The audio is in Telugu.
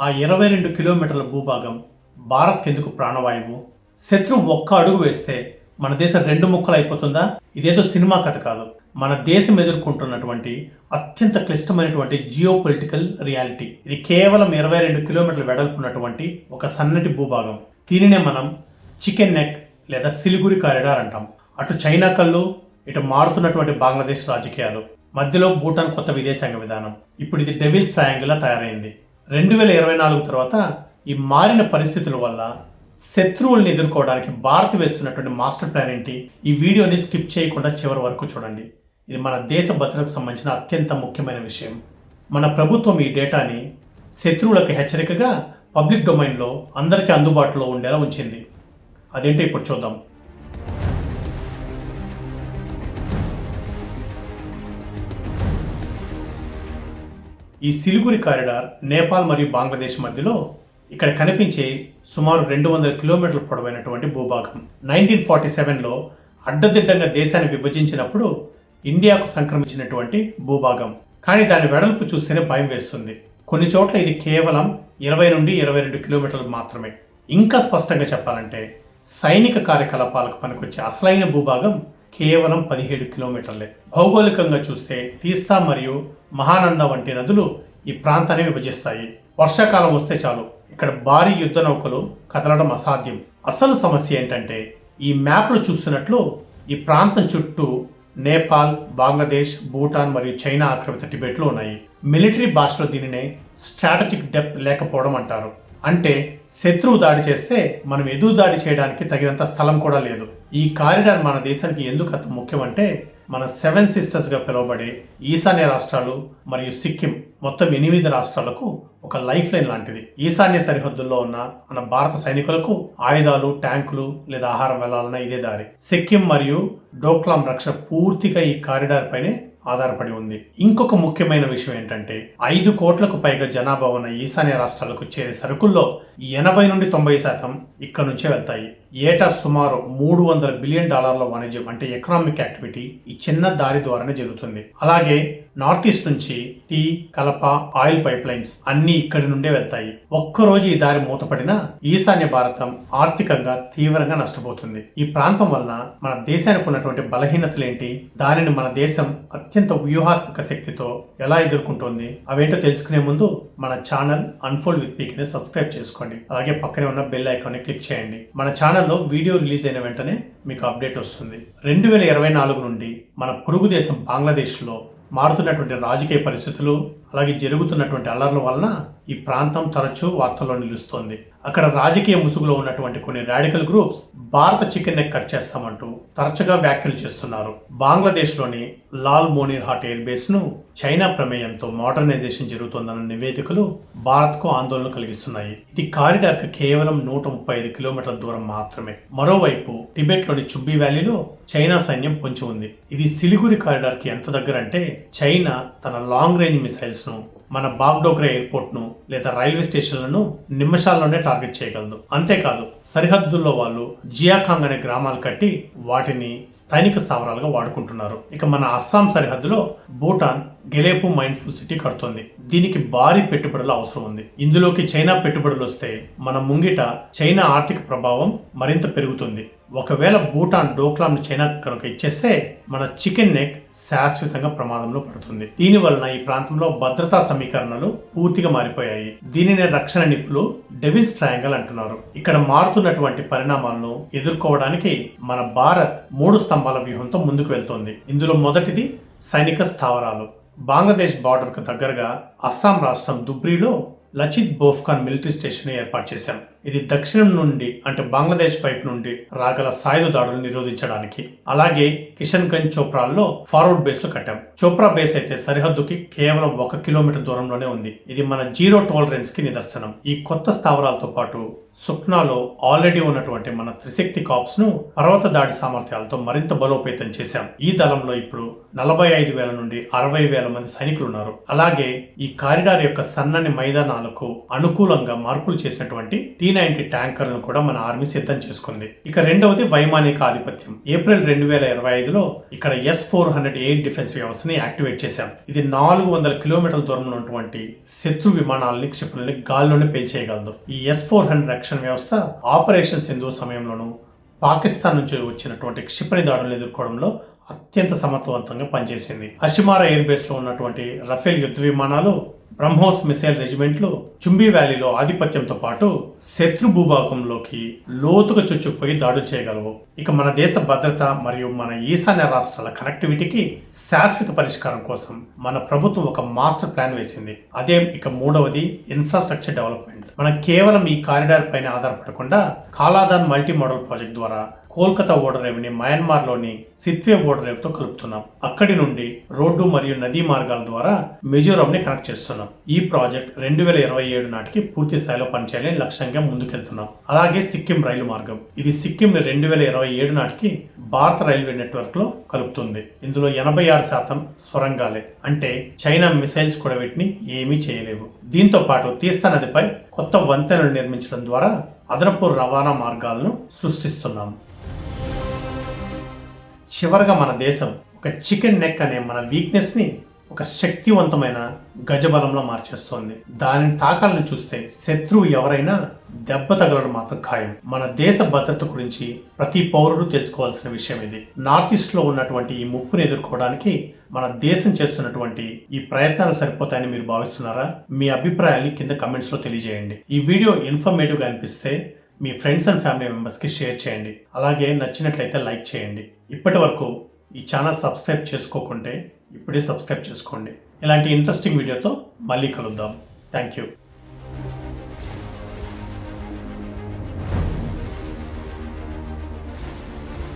ఆ ఇరవై రెండు కిలోమీటర్ల భూభాగం భారత్కి ఎందుకు ప్రాణవాయువు? శత్రువు ఒక్క అడుగు వేస్తే మన దేశం రెండు ముక్కలు అయిపోతుందా? ఇదేదో సినిమా కథ కాదు. మన దేశం ఎదుర్కొంటున్నటువంటి అత్యంత క్లిష్టమైనటువంటి జియో పొలిటికల్ రియాలిటీ. ఇది కేవలం ఇరవై రెండు కిలోమీటర్ల వెడల్పున్నటువంటి ఒక సన్నటి భూభాగం. దీనినే మనం చికెన్ నెక్ లేదా సిలిగురి కారిడార్ అంటాం. అటు చైనా కళ్ళు ఇటు మారుతున్నటువంటి బంగ్లాదేశ్ రాజకీయాలు. మధ్యలో భూటాన్ కొత్త విదేశాంగ విధానం. ఇప్పుడు ఇది డెవిల్స్ ట్రయాంగిల్లా తయారైంది. రెండు వేల ఇరవై నాలుగు తర్వాత ఈ మారిన పరిస్థితుల వల్ల శత్రువుల్ని ఎదుర్కోవడానికి భారత్ వేస్తున్నటువంటి మాస్టర్ ప్లాన్ ఏంటి? ఈ వీడియోని స్కిప్ చేయకుండా చివరి వరకు చూడండి. ఇది మన దేశ భద్రతకు సంబంధించిన అత్యంత ముఖ్యమైన విషయం. మన ప్రభుత్వం ఈ డేటాని శత్రువులకు హెచ్చరికగా పబ్లిక్ డొమైన్లో అందరికీ అందుబాటులో ఉండేలా ఉంచింది. అదేంటో ఇప్పుడు చూద్దాం. ఈ సిలిగురి కారిడార్ నేపాల్ మరియు బంగ్లాదేశ్ మధ్యలో ఇక్కడ కనిపించే సుమారు రెండు వందల కిలోమీటర్ల పొడవైనటువంటి భూభాగం. నైన్టీన్ ఫార్టీ సెవెన్లో అడ్డదిడ్డంగా దేశాన్ని విభజించినప్పుడు ఇండియాకు సంక్రమించినటువంటి భూభాగం. కానీ దాని వెడల్పు చూస్తేనే భయం వేస్తుంది. కొన్ని చోట్ల ఇది కేవలం ఇరవై నుండి ఇరవై రెండు కిలోమీటర్లు మాత్రమే. ఇంకా స్పష్టంగా చెప్పాలంటే సైనిక కార్యకలాపాలకు పనికొచ్చే అసలైన భూభాగం కేవలం పదిహేడు కిలోమీటర్లే. భౌగోళికంగా చూస్తే తీస్తా మరియు మహానంద వంటి నదులు ఈ ప్రాంతాన్ని విభజిస్తాయి. వర్షాకాలం వస్తే చాలు. ఇక్కడ భారీ యుద్ధ నౌకలు కదలడం అసాధ్యం. అసలు సమస్య ఏంటంటే ఈ మ్యాప్లు చూస్తున్నట్లు ఈ ప్రాంతం చుట్టూ నేపాల్ బంగ్లాదేశ్ భూటాన్ మరియు చైనా ఆక్రమిత టిబెట్లు ఉన్నాయి. మిలిటరీ భాషలో దీనినే స్ట్రాటజిక్ డెప్త్ లేకపోవడం అంటారు. అంటే శత్రువు దాడి చేస్తే మనం ఎదురు దాడి చేయడానికి తగినంత స్థలం కూడా లేదు. ఈ కారిడార్ మన దేశానికి ఎందుకు అంత ముఖ్యమంటే మన సెవెన్ సిస్టర్స్గా పిలువబడే ఈశాన్య రాష్ట్రాలు మరియు సిక్కిం మొత్తం ఎనిమిది రాష్ట్రాలకు ఒక లైఫ్ లైన్ లాంటిది. ఈశాన్య సరిహద్దుల్లో ఉన్న మన భారత సైనికులకు ఆయుధాలు ట్యాంకులు లేదా ఆహారం వెళ్ళాలన్న ఇదే దారి. సిక్కిం మరియు డోక్లాం రక్షణ పూర్తిగా ఈ కారిడార్ పైనే ఆధారపడి ఉంది. ఇంకొక ముఖ్యమైన విషయం ఏంటంటే ఐదు కోట్లకు పైగా జనాభా ఉన్న ఈశాన్య రాష్ట్రాలకు చేరే సరుకుల్లో ఎనభై నుండి తొంభై శాతం ఇక్కడ నుంచే వెళ్తాయి. ఏటా సుమారు మూడు వందల బిలియన్ డాలర్ల వాణిజ్యం అంటే ఎకనామిక్ యాక్టివిటీ ఈ చిన్న దారి ద్వారానే జరుగుతుంది. అలాగే నార్త్ ఈస్ట్ నుంచి టీ కలప ఆయిల్ పైప్ లైన్స్ అన్ని ఇక్కడి నుండే వెళ్తాయి. ఒక్కరోజు ఈ దారి మూతపడినా ఈశాన్య భారతం ఆర్థికంగా తీవ్రంగా నష్టపోతుంది. ఈ ప్రాంతం వలన మన దేశానికి ఉన్నటువంటి బలహీనతలు ఏంటి? దానిని మన దేశం అత్యంత వ్యూహాత్మక శక్తితో ఎలా ఎదుర్కొంటోంది? అవేంటో తెలుసుకునే ముందు మన ఛానల్ అన్ఫోల్డ్ విత్ పీక్ని సబ్స్క్రైబ్ చేసుకోండి. అలాగే పక్కనే ఉన్న బెల్ ఐకాన్ క్లిక్ చేయండి. మన ఛానల్లో వీడియో రిలీజ్ అయిన వెంటనే మీకు అప్డేట్ వస్తుంది. రెండు వేల ఇరవై నాలుగు నుండి మన పొరుగు దేశం బంగ్లాదేశ్లో మారుతున్నటువంటి రాజకీయ పరిస్థితులు అలాగే జరుగుతున్నటువంటి అల్లర్ల వలన ఈ ప్రాంతం తరచూ వార్తల్లో నిలుస్తోంది. అక్కడ రాజకీయ ముసుగులో ఉన్నటువంటి కొన్ని రాడికల్ గ్రూప్స్ భారత చికెన్ నెక్ కట్ చేస్తామంటూ తరచుగా వ్యాఖ్యలు చేస్తున్నారు. బంగ్లాదేశ్లోని లాల్ మోనీర్ హాట్ ఎయిర్ బేస్ను చైనా ప్రమేయంతో మోడర్నైజేషన్ జరుగుతోందన్న నివేదికలు భారత్కు ఆందోళన కలిగిస్తున్నాయి. ఇది కారిడార్కు కేవలం నూట ముప్పై ఐదు కిలోమీటర్ల దూరం మాత్రమే. మరోవైపు టిబెట్లోని చుబ్బి వ్యాలీలో చైనా సైన్యం పొంచి ఉంది. ఇది సిలిగురి కారిడార్కి ఎంత దగ్గర అంటే చైనా తన లాంగ్ రేంజ్ మిసైల్స్ ను మన బాగ్డోగ్రా ఎయిర్పోర్ట్ను లేదా రైల్వే స్టేషన్లను నిమిషాల్లోనే టార్గెట్ చేయగలదు. అంతేకాదు సరిహద్దుల్లో వాళ్ళు జియాకాంగ్ అనే గ్రామాలు కట్టి వాటిని స్థానిక స్థావరాలుగా వాడుకుంటున్నారు. ఇక మన అస్సాం సరిహద్దులో భూటాన్ గెలేపు మైండ్ఫుల్ సిటీ కడుతోంది. దీనికి భారీ పెట్టుబడుల అవసరం ఉంది. ఇందులోకి చైనా పెట్టుబడులు వస్తే మన ముంగిట చైనా ఆర్థిక ప్రభావం మరింత పెరుగుతుంది. ఒకవేళ భూటాన్ డోక్లాంను చైనా కనుక ఇచ్చేస్తే మన చికెన్ నెక్ శాశ్వతంగా ప్రమాదంలో పడుతుంది. దీని వలన ఈ ప్రాంతంలో భద్రతా సమీకరణలు పూర్తిగా మారిపోయాయి. దీనిని రక్షణ నిపులు డెవిల్స్ ట్రయాంగల్ అంటున్నారు. ఇక్కడ మారుతున్నటువంటి పరిణామాలను ఎదుర్కోవడానికి మన భారత్ మూడు స్తంభాల వ్యూహంతో ముందుకు వెళ్తోంది. ఇందులో మొదటిది సైనిక స్థావరాలు. బంగ్లాదేశ్ బార్డర్కు దగ్గరగా అస్సాం రాష్ట్రం దుబ్రీలో లచిత్ బోఫ్ఖాన్ మిలిటరీ స్టేషన్ ఏర్పాటు చేశాం. ఇది దక్షిణం నుండి అంటే బంగ్లాదేశ్ వైపు నుండి రాగల సాయుధ దాడులు నిరోధించడానికి. అలాగే కిషన్ గంజ్ చోప్రాల్లో ఫార్వర్డ్ బేస్లో కట్టాం. చోప్రా బేస్ అయితే సరిహద్దుకి కేవలం ఒక కిలోమీటర్ దూరంలోనే ఉంది. ఇది మన జీరో టాలరెన్స్కి నిదర్శనం. ఈ కొత్త స్థావరాలతో పాటు సుఖ్నాలో ఆల్రెడీ ఉన్నటువంటి మన త్రిశక్తి కాప్స్ను పర్వత దాడి సామర్థ్యాలతో మరింత బలోపేతం చేశాం. ఈ దళంలో ఇప్పుడు నలభై ఐదు వేల నుండి అరవై వేల మంది సైనికులు ఉన్నారు అలాగే ఈ కారిడార్ యొక్క సన్నని మైదానాలకు అనుకూలంగా మార్పులు చేసినటువంటి టీ నైన్టీ ట్యాంకర్లను కూడా మన ఆర్మీ సిద్ధం చేసుకుంది. ఇక రెండవది వైమానిక ఆధిపత్యం. ఏప్రిల్ రెండు వేల ఇరవై ఐదులో ఇక్కడ S four hundred eight defence వ్యవస్థని యాక్టివేట్ చేశాం. ఇది నాలుగు వందల కిలోమీటర్ల దూరంలో ఉన్నటువంటి శత్రు విమానాలని క్షిపణుల్ని గాల్లోనే పేల్చేయగలదు. ఈ ఎస్ ఫోర్ హండ్రెడ్ రక్షణ వ్యవస్థ ఆపరేషన్ సింధు సమయంలోనూ పాకిస్తాన్ నుంచి వచ్చినటువంటి క్షిపణి దాడులను ఎదుర్కోవడంలో అత్యంత సమర్థవంతంగా పనిచేసింది. అషిమారా ఎయిర్ బేస్లో ఉన్నటువంటి రఫేల్ యుద్ధ విమానాలు బ్రహ్మోస్ మిసైల్ రెజిమెంట్లు చుంబీ వ్యాలీలో ఆధిపత్యంతో పాటు శత్రు భూభాగంలోకి లోతుగా చొచ్చుకుపోయి దాడులు చేయగలవు. ఇక మన దేశ భద్రత మరియు మన ఈశాన్య రాష్ట్రాల కనెక్టివిటీకి శాశ్వత పరిష్కారం కోసం మన ప్రభుత్వం ఒక మాస్టర్ ప్లాన్ వేసింది. అదే ఇక మూడవది ఇన్ఫ్రాస్ట్రక్చర్ డెవలప్మెంట్. మనం కేవలం ఈ కారిడార్ పైన ఆధారపడకుండా కాలాదాన్ మల్టీ మోడల్ ప్రాజెక్ట్ ద్వారా కోల్కతా ఓడరేవుని మయన్మార్లోని సిత్వే ఓడరేవుతో కలుపుతున్నాం. అక్కడి నుండి రోడ్డు మరియు నదీ మార్గాల ద్వారా మిజోరాంని కనెక్ట్ చేస్తున్నాం. ఈ ప్రాజెక్ట్ రెండు వేల ఇరవై ఏడు నాటికి పూర్తి స్థాయిలో పనిచేయాలని లక్ష్యంగా ముందుకెళ్తున్నాం. అలాగే సిక్కిం రైలు మార్గం. ఇది సిక్కిం రెండు వేల ఇరవై ఏడు నాటికి భారత రైల్వే నెట్వర్క్లో కలుపుతుంది. ఇందులో ఎనభై ఆరు శాతం స్వరంగాలే. అంటే చైనా మిసైల్స్ కూడా వీటిని ఏమీ చేయలేవు. దీంతో పాటు తీస్తా నదిపై కొత్త వంతెనలు నిర్మించడం ద్వారా అదనపు రవాణా మార్గాలను సృష్టిస్తున్నాం. చివరగా మన దేశం ఒక చికెన్ నెక్ అనే మన వీక్నెస్ని ఒక శక్తివంతమైన గజబలంలో మార్చేస్తోంది. దానిని తాకాలని చూస్తే శత్రువు ఎవరైనా దెబ్బ తగలడం మాత్రం ఖాయం. మన దేశ భద్రత గురించి ప్రతి పౌరుడు తెలుసుకోవాల్సిన విషయం ఇది. నార్త్ ఈస్ట్లో ఉన్నటువంటి ఈ ముప్పును ఎదుర్కోవడానికి మన దేశం చేస్తున్నటువంటి ఈ ప్రయత్నాలు సరిపోతాయని మీరు భావిస్తున్నారా? మీ అభిప్రాయాన్ని కింద కమెంట్స్లో తెలియజేయండి. ఈ వీడియో ఇన్ఫర్మేటివ్గా అనిపిస్తే మీ ఫ్రెండ్స్ అండ్ ఫ్యామిలీ మెంబర్స్కి షేర్ చేయండి. అలాగే నచ్చినట్లయితే లైక్ చేయండి. ఇప్పటి వరకు ఈ ఛానల్ సబ్స్క్రైబ్ చేసుకోకుంటే ఇప్పుడే సబ్స్క్రైబ్ చేసుకోండి. ఇలాంటి ఇంట్రెస్టింగ్ వీడియోతో మళ్ళీ కలుద్దాం. Thank you